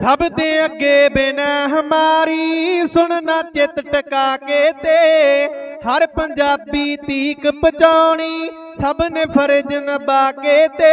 ਸਭ ਦੇ ਅੱਗੇ ਬਿਨ ਹਮਾਰੀ ਸੁਣਨਾ ਚਿੱਤ ਟਕਾ ਕੇ ਤੇ ਹਰ ਪੰਜਾਬੀ ਤੀਕ ਪਹੁੰਚਾਉਣੀ ਸਭ ਨੇ ਫਰਜ਼ ਨਿਭਾ ਕੇ ਤੇ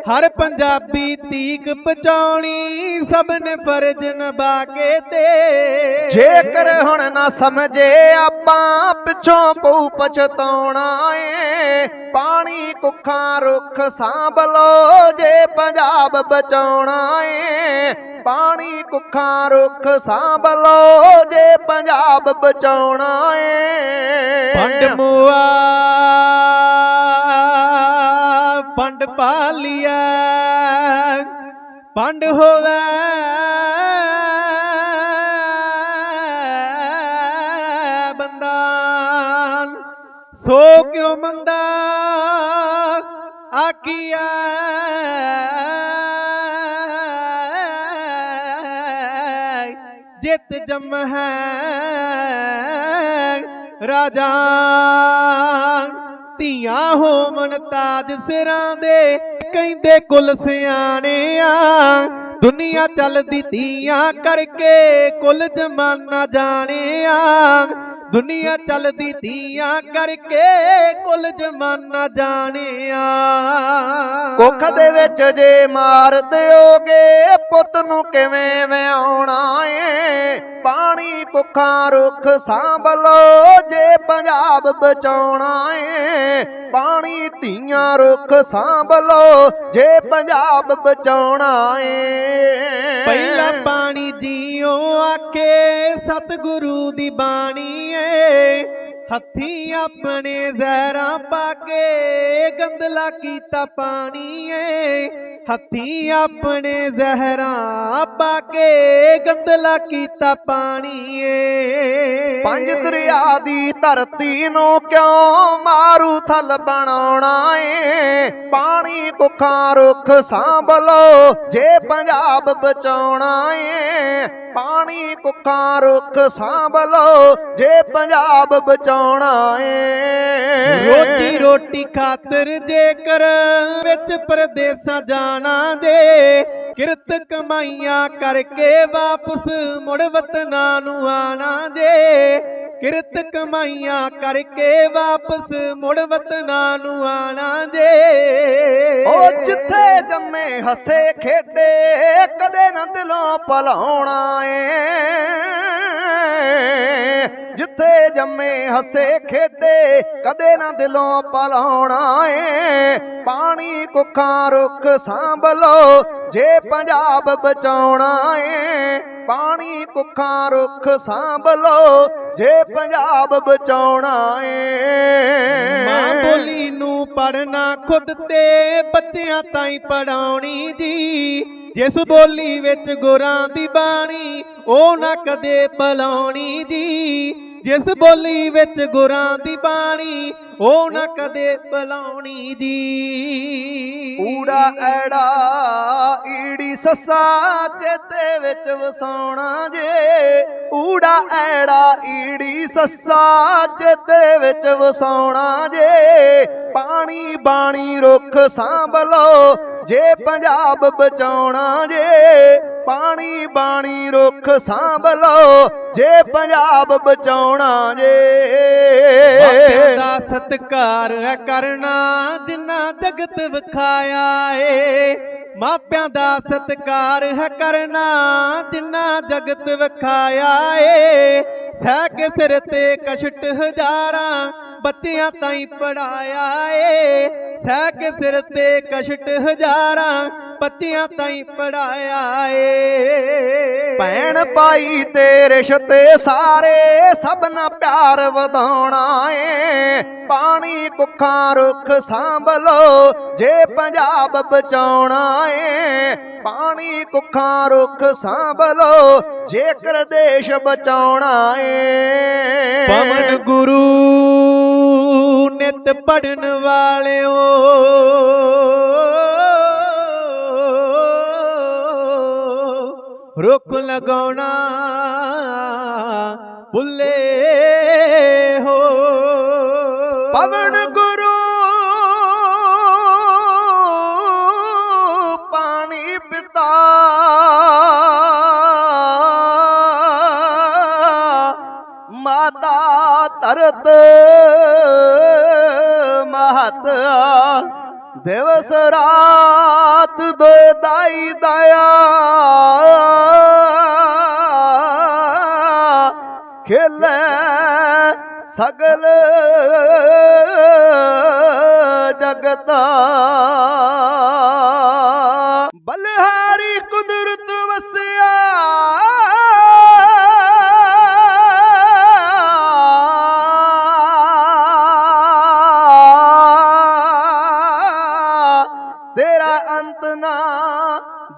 ਹਰ ਪੰਜਾਬੀ ਤੀਕ ਪਹੁੰਚਾਉਣੀ। ਸਭ ਨੇ ਫਰਜ਼ ਨਿਭਾ ਕੇ ਤੇ। ਜੇਕਰ ਹੁਣ ਨਾ ਸਮਝੇ ਆਪਾਂ ਪਿੱਛੋਂ ਪਊ ਪਛਤਾਉਣਾ ਏ। ਪਾਣੀ ਕੁੱਖਾਂ ਰੁੱਖ ਸਾਂਭ ਲੋ ਜੇ ਪੰਜਾਬ ਬਚਾਉਣਾ ਏ। ਪਾਣੀ ਕੁੱਖਾਂ ਰੁੱਖ ਸਾਂਭ ਲੋ ਜੇ ਪੰਜਾਬ ਬਚਾਉਣਾ ਏ। ਪੰਡ ਮੁਆ ਪੰਡ ਪਾਲਿਆ ਪੰਡ ਹੋਵੇ ਬੰਦਾ ਸੋ ਕਿਉ ਮੰਦਾ? ਆਖੀਆ ਜਿਤ ਜਮ ਹੈ ਰਾਜਾ। ਧੀਆਂ ਹੋਮਨ ਤਾਜ ਸਿਰਾਂ ਦੇ ਕਹਿੰਦੇ ਕੁਲ ਸਿਆਣੇ ਆ। ਦੁਨੀਆ ਚੱਲਦੀ ਧੀਆਂ ਕਰਕੇ ਕੁਲ ਜਮਾਨਾ ਜਾਣਿਆ ਦੁਨੀਆ ਚੱਲਦੀ ਧੀਆਂ ਕਰਕੇ ਕੁਲ ਜਮਾਨਾ ਜਾਣਿਆ। ਕੁੱਖ ਦੇ ਵਿੱਚ ਜੇ ਮਾਰ ਦਿਓਗੇ ਪੁੱਤ ਨੂੰ ਕਿਵੇਂ ਵਿਆਉਣਾ ਏ? ਪਾਣੀ ਕੁੱਖਾਂ ਰੁੱਖ ਸਾਂਭ ਲੋ ਜੇ ਪੰਜਾਬ ਬਚਾਉਣਾ ਏ। ਪਾਣੀ ਧੀਆਂ ਰੁੱਖ ਸਾਂਭ ਲੋ ਜੇ ਪੰਜਾਬ ਬਚਾਉਣਾ ਏ। ਪਹਿਲਾ ਪਾਣੀ ਜੀਓ ਆਖੇ ਸਤਿਗੁਰੂ ਦੀ ਬਾਣੀ ਹੱਥੀ ਆਪਣੇ ਜ਼ਹਿਰਾਂ ਪਾ ਕੇ ਗੰਦਲਾ ਕੀਤਾ ਪਾਣੀ ਏ। ਹੱਥੀ ਆਪਣੇ ਜ਼ਹਿਰਾਂ ਪਾ ਕੇ ਗੰਦਲਾ ਕੀਤਾ ਪਾਣੀ ਏ। ਪੰਜ ਦਰਿਆ ਦੀ ਧਰਤੀ ਨੂੰ ਕਿਉਂ ਮਾਰੂ ਥਲ ਬਣਾਉਣਾ ਏ? ਪਾਣੀ ਕੁੱਖਾਂ ਰੁੱਖ ਸਾਂਭ ਲੋ ਜੇ ਪੰਜਾਬ ਬਚਾਉਣਾ ਏ। ਪਾਣੀ ਕੁੱਖਾਂ ਰੁੱਖ ਸਾਂਭ ਲੋ ਜੇ ਪੰਜਾਬ ਬਚਾਉਣਾ ਏ ਰੋਜੀ ਰੋਟੀ ਖਾਤਰ ਜੇਕਰ ਵਿੱਚ ਪਰਦੇਸਾਂ ਜਾਣਾ ਜੇ ਕਿਰਤ ਕਮਾਈਆਂ ਕਰਕੇ ਵਾਪਸ ਮੁੜ ਵਤਨਾਂ ਨੂੰ ਆਣਾ ਜੇ ਕਿਰਤ ਕਮਾਈਆਂ ਕਰਕੇ ਵਾਪਸ ਮੁੜ ਵਤਨਾਂ ਨੂੰ ਆਣਾ ਜੇ ਉਹ ਜਿੱਥੇ ਜੰਮੇ ਹੱਸੇ ਖੇਡੇ, ਕਦੇ ਨਾ ਦਿਲੋਂ ਭਲਾਉਣਾ ਏ। ਜਿੱਥੇ ਜੰਮੇ ਹੱਸੇ ਖੇਡੇ, ਕਦੇ ਨਾ ਦਿਲੋਂ ਭਲਾਉਣਾ ਏ। ਪਾਣੀ ਕੁੱਖਾਂ ਰੁੱਖ ਸਾਂਭ ਲੋ ਜੇ ਪੰਜਾਬ ਬਚਾਉਣਾ ਏ। ਪਾਣੀ ਕੁੱਖਾਂ ਰੁੱਖ ਸਾਂਭ ਲੋ ਜੇ ਪੰਜਾਬ ਬਚਾਉਣਾ ਏ। ਮਾਂ ਬੋਲੀ ਨੂੰ ਪੜਨਾ ਖੁਦ ਤੇ, ਬੱਚਿਆਂ ਤਾਈਂ ਪੜਾਉਣੀ ਜੀ ਜਿਸ ਬੋਲੀ ਵਿੱਚ ਗੁਰਾਂ ਦੀ ਬਾਣੀ, ਉਹ ਨਾ ਕਦੇ ਭਲਾਉਣੀ ਜੀ ਜਿਸ ਬੋਲੀ ਵਿੱਚ ਗੁਰਾਂ ਦੀ ਬਾਣੀ, ਉਹ ਨਾ ਕਦੇ ਭਲਾਉਣੀ ਦੀ। ਊੜਾ, ਐੜਾ, ਈੜੀ, ਸੱਸਾ, ਚੇਤੇ ਵਿੱਚ ਵਸਾਉਣਾ ਜੇ। ਊੜਾ, ਐੜਾ, ਈੜੀ, ਸੱਸਾ, ਚੇਤੇ ਵਿੱਚ ਵਸਾਉਣਾ ਜੇ। ਪਾਣੀ, ਬਾਣੀ, ਰੁੱਖ ਸਾਂਭ ਲੋ ਜੇ ਪੰਜਾਬ ਬਚਾਉਣਾ ਜੇ। ਪਾਣੀ ਬਾਣੀ ਰੁੱਖ ਸਾਂਭ ਲੋ ਜੇ ਪੰਜਾਬ ਬਚਾਉਣਾ ਮਾਪਿਆਂ ਜੇ ਦਾ ਸਤਿਕਾਰ ਹੈ ਕਰਨਾ ਜਿੰਨਾ ਜਗਤ ਵਿਖਾਇਆ ਏ। ਮਾਪਿਆਂ ਦਾ ਸਤਿਕਾਰ ਹੈ ਕਰਨਾ ਜਿੰਨਾ ਜਗਤ ਵਿਖਾਇਆ ਏ। ਸਹਿ ਕੇ ਸਿਰ ਤੇ ਕਸ਼ਟ ਹਜ਼ਾਰਾਂ ਬੱਚਿਆਂ ਤਾਈਂ ਪੜਾਇਆ ਏ। ਸਹਿ ਕੇ ਸਿਰ ਤੇ ਕਸ਼ਟ ਹਜ਼ਾਰਾਂ ਬੱਚਿਆਂ ਤਾਈਂ ਪੜਾਇਆ ਏ। ਭੈਣ ਭਾਈ ਤੇ ਰਿਸ਼ਤੇ ਸਾਰੇ ਸਭਨਾ ਪਿਆਰ ਵਧਾਉਣਾ ਏ। ਪਾਣੀ ਕੁੱਖਾਂ ਰੁੱਖ ਸਾਂਭ ਲੋ ਜੇ ਪੰਜਾਬ ਬਚਾਉਣਾ ਏ। ਪਾਣੀ ਕੁੱਖਾਂ ਰੁੱਖ ਸਾਂਭ ਲੋ ਜੇਕਰ ਦੇਸ਼ ਬਚਾਉਣਾ ਏ। ਪਵਨ ਗੁਰੂ ਨਿਤ ਪੜਨ ਵਾਲਿਓ ਰੁੱਖ ਲਗਾਉਣਾ ਭੁੱਲੇ ਹੋ। ਪਵਨ ਦਿਵਸ ਰਾਤ ਦੋਇ ਦਾਈ ਦਇਆ। ਖੇਲੇ ਸਗਲ ਜਗਤਾ। ਬਲਹਾਰੀ ਕੁਦਰਤ ਤੇਰਾ ਅੰਤ ਨਾ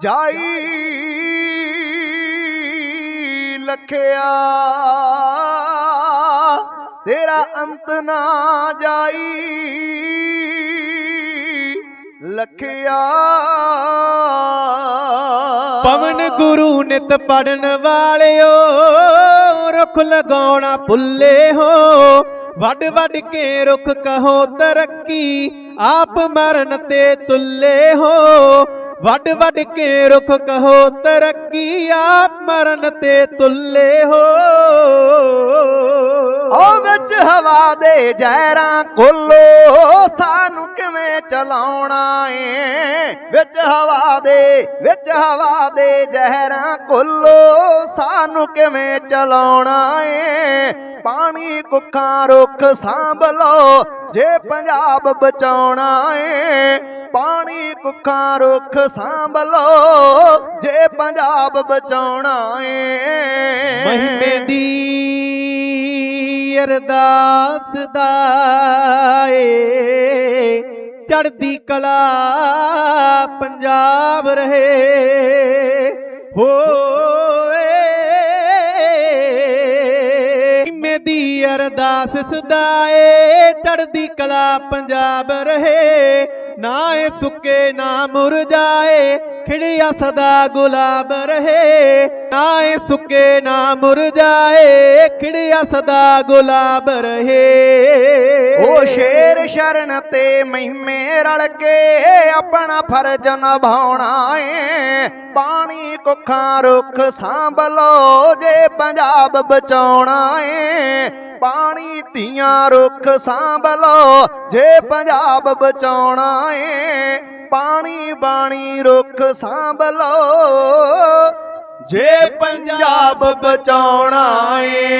ਜਾਈ। ਲਖਿਆ। ਤੇਰਾ ਅੰਤ ਨਾ ਜਾਈ। ਲਖਿਆ। ਪਵਨ ਗੁਰੂ ਨਿਤ ਪੜਨ ਵਾਲਿਓ, ਰੁੱਖ ਲਗਾਉਣਾ ਭੁੱਲੇ ਹੋ। ਵੱਡ ਵੱਡ ਕੇ ਰੁੱਖ ਕਹੋ ਤਰੱਕੀ ਆਪ ਮਰਨ ਤੇ ਤੁੱਲੇ ਹੋ। ਵੱਡ ਵੱਡ ਕੇ ਰੁੱਖ ਕਹੋ, ਤਰੱਕੀ ਆਪ ਮਰਨ ਤੇ ਤੁੱਲੇ ਹੋ। ਉਹ ਵਿੱਚ ਹਵਾ ਦੇ ਜ਼ਹਿਰਾਂ ਕੋਲੋ ਸਾਨ ਕਿਵੇਂ ਚਲਾਉਣਾ ਏ। ਵਿੱਚ ਹਵਾ ਦੇ, ਵਿੱਚ ਹਵਾ ਦੇ ਜ਼ਹਿਰਾਂ ਕੋਲੋ ਸਾਨੂੰ ਕਿਵੇਂ ਚਲਾਉਣਾ ਏ? ਪਾਣੀ ਕੁੱਖਾਂ ਰੁੱਖ ਸਾਂਭ ਲੋ ਜੇ ਪੰਜਾਬ ਬਚਾਉਣਾ ਏ। ਪਾਣੀ ਕੁੱਖਾਂ ਰੁੱਖ ਸਾਂਭ ਲੋ ਜੇ ਪੰਜਾਬ ਬਚਾਉਣਾ ਏ। ਮਹਿਮੇ ਦੀ ਅਰਦਾਸ ਦਾ ਏ। ਚੜ੍ਹਦੀ ਕਲਾ ਪੰਜਾਬ ਰਹੇ। ਹੋਏ। ਮਹਿਮੇ ਦੀ ਅਰਦਾਸ ਸਦਾ ਏ ਚੜ੍ਹਦੀ ਕਲਾ ਪੰਜਾਬ ਰਹੇ। ਨਾ ਇਹ ਸੁੱਕੇ, ਨਾ ਮੁਰਝਾਏ। ਖਿੜਿਆ ਸਦਾ ਗੁਲਾਬ ਰਹੇ, ਨਾ ਇਹ ਸੁੱਕੇ, ਨਾ ਮੁਰਝਾਏ, ਖਿੜਿਆ ਸਦਾ ਗੁਲਾਬ ਰਹੇ। ਉਹ ਸ਼ੇਰ ਸ਼ਰਨ ਤੇ ਮਹਿਮੇ ਰਲ ਕੇ ਆਪਣਾ ਫਰਜ਼ ਨਿਭਾਉਣਾ ਏ। ਪਾਣੀ, ਕੁੱਖਾਂ, ਰੁੱਖ ਸਾਂਭ ਲਓ ਜੇ ਪੰਜਾਬ ਬਚਾਉਣਾ ਏ। ਪਾਣੀ, ਧੀਆਂ, ਰੁੱਖ ਸਾਂਭ ਲਓ ਜੇ ਪੰਜਾਬ ਬਚਾਉਣਾ ਏ। ਪਾਣੀ ਬਾਣੀ ਰੁੱਖ ਸਾਂਭ ਲਓ। ਜੇ ਪੰਜਾਬ ਬਚਾਉਣਾ ਏ